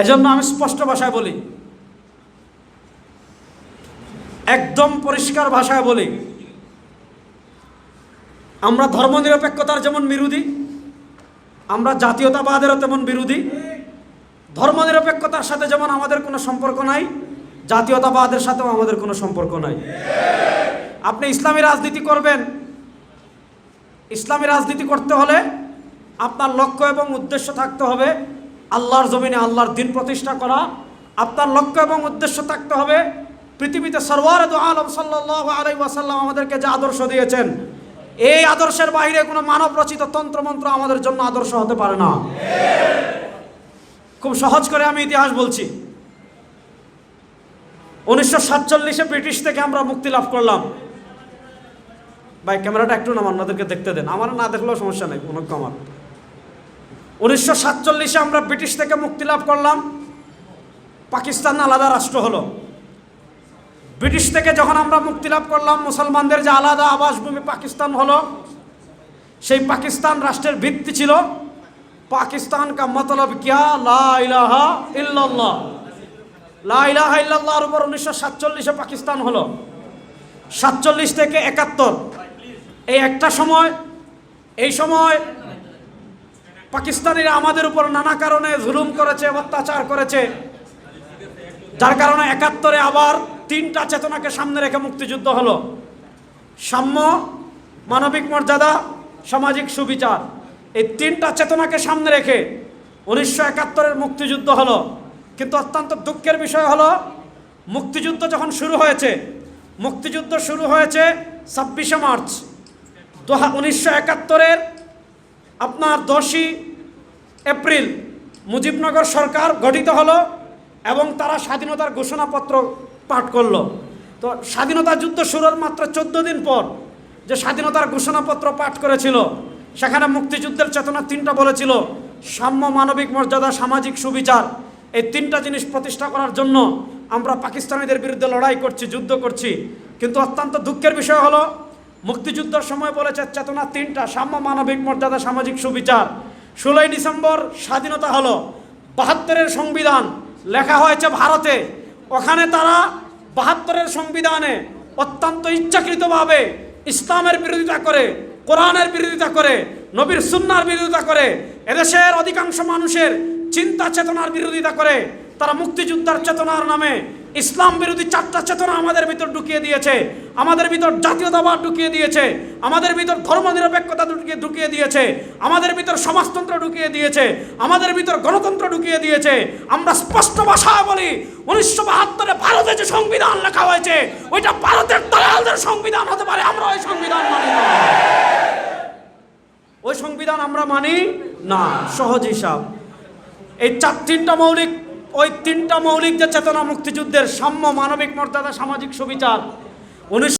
এজন্য আমি স্পষ্ট ভাষায় বলি। একদম পরিষ্কার ভাষায় বলি। আমরা ধর্মনিরপেক্ষতার যেমন বিরোধী, আমরা জাতীয়তাবাদেরও তেমন বিরোধী। ধর্মনিরপেক্ষতার সাথে যেমন আমাদের কোনো সম্পর্ক নাই, জাতীয়তাবাদের সাথেও আমাদের কোনো সম্পর্ক নাই। আপনি ইসলামী রাজনীতি করবেন। ইসলামী রাজনীতি করতে হলে আপনার লক্ষ্য এবং উদ্দেশ্য থাকতে হবে আল্লাহর জমিনে আল্লাহর দিন প্রতিষ্ঠা করা, আপনার লক্ষ্য এবং উদ্দেশ্য থাকতে হবে। পৃথিবীতে সরওয়ার দু আলম সাল্লাহ আলাই ওয়াসাল্লাম আমাদেরকে যে আদর্শ দিয়েছেন, এই আদর্শের বাইরে কোনো মানব রচিত তন্ত্রমন্ত্র আমাদের জন্য আদর্শ হতে পারে না। খুব সহজ করে আমি ইতিহাস বলছি। উনিশশো সাতচল্লিশে ব্রিটিশ থেকে আমরা মুক্তি লাভ করলাম। ভাই, ক্যামেরাটা একটু নামান আপনাদেরকে দেখতে দেন। আমার না দেখলেও সমস্যা নেই কোনো আমার উনিশশো সাতচল্লিশে আমরা ব্রিটিশ থেকে মুক্তি লাভ করলাম। পাকিস্তান আলাদা রাষ্ট্র হলো। ব্রিটিশ থেকে যখন আমরা মুক্তি লাভ করলাম, মুসলমানদের যে আলাদা আবাসভূমি পাকিস্তান হলো, সেই পাকিস্তান রাষ্ট্রের ভিত্তি ছিল পাকিস্তান কা মতলব কিয়া? লা ইলাহা ইল্লাল্লাহ। লা ইলাহা ইল্লাল্লাহর উপর উনিশশো সাতচল্লিশে পাকিস্তান হলো। সাতচল্লিশ থেকে একাত্তর। এই একটা সময়, এই সময় পাকিস্তানিরা আমাদের উপর নানা কারণে জুলুম করেছে, অত্যাচার করেছে। যার কারণে একাত্তরে আবার তিনটা চেতনাকে সামনে রেখে মুক্তিযুদ্ধ হলো। সাম্য, মানবিক মর্যাদা, সামাজিক সুবিচার। এই তিনটা চেতনাকে সামনে রেখে উনিশশো একাত্তরের মুক্তিযুদ্ধ হলো। কিন্তু অত্যন্ত দুঃখের বিষয় হলো, মুক্তিযুদ্ধ যখন শুরু হয়েছে, মুক্তিযুদ্ধ শুরু হয়েছে ছাব্বিশে মার্চ। দু উনিশশো একাত্তরের আপনার দশই এপ্রিল মুজিবনগর সরকার গঠিত হলো এবং তারা স্বাধীনতার ঘোষণাপত্র পাঠ করল। তো স্বাধীনতা যুদ্ধ শুরুর মাত্র চোদ্দ দিন পর যে স্বাধীনতার ঘোষণাপত্র পাঠ করেছিল, সেখানে মুক্তিযুদ্ধের চেতনা তিনটা বলেছিল, সাম্য মানবিক মর্যাদা, সামাজিক সুবিচার। এই তিনটা জিনিস প্রতিষ্ঠা করার জন্য আমরা পাকিস্তানিদের বিরুদ্ধে লড়াই করছি, যুদ্ধ করছি। কিন্তু অত্যন্ত দুঃখের বিষয় হলো মুক্তিযুদ্ধের সময় বলেছে, চেতনা তিনটা, সাম্য, মানবিক মর্যাদা, সামাজিক সুবিচার। ষোলোই ডিসেম্বর স্বাধীনতা হলো। বাহাত্তরের সংবিধান লেখা হয়েছে ভারতে। ওখানে তারা বাহাত্তরের সংবিধানে অত্যন্ত ইচ্ছাকৃতভাবে ইসলামের বিরোধিতা করে, কোরআনের বিরোধিতা করে, নবীর সুন্নার বিরোধিতা করে, এদেশের অধিকাংশ মানুষের চিন্তা চেতনার বিরোধিতা করে, তারা মুক্তিযোদ্ধার চেতনার নামে ইসলাম বিরোধী চারটা চেতনা আমাদের ভিতর ঢুকিয়ে দিয়েছে। আমাদের ভিতর জাতীয়তাবাদ ঢুকিয়ে দিয়েছে। আমাদের ভিতর ধর্মনিরপেক্ষতা ঢুকিয়ে ঢুকিয়ে দিয়েছে। আমাদের ভিতর সমাজতন্ত্র ঢুকিয়ে দিয়েছে। আমাদের ভিতর গণতন্ত্র ঢুকিয়ে দিয়েছে। আমরা স্পষ্ট ভাষায় বলি, উনিশশো বাহাত্তরে ভারতে যে সংবিধান লেখা হয়েছে, ওইটা ভারতের দালালদের সংবিধান হতে পারে। আমরা ওই সংবিধান মানি না। ওই সংবিধান আমরা মানি না। সহজ হিসাব। এই চার, তিনটা মৌলিক, ওই তিনটা মৌলিক যে চেতনা মুক্তিযুদ্ধের সাম্য মানবিক মর্যাদা সামাজিক সুবিচার 오늘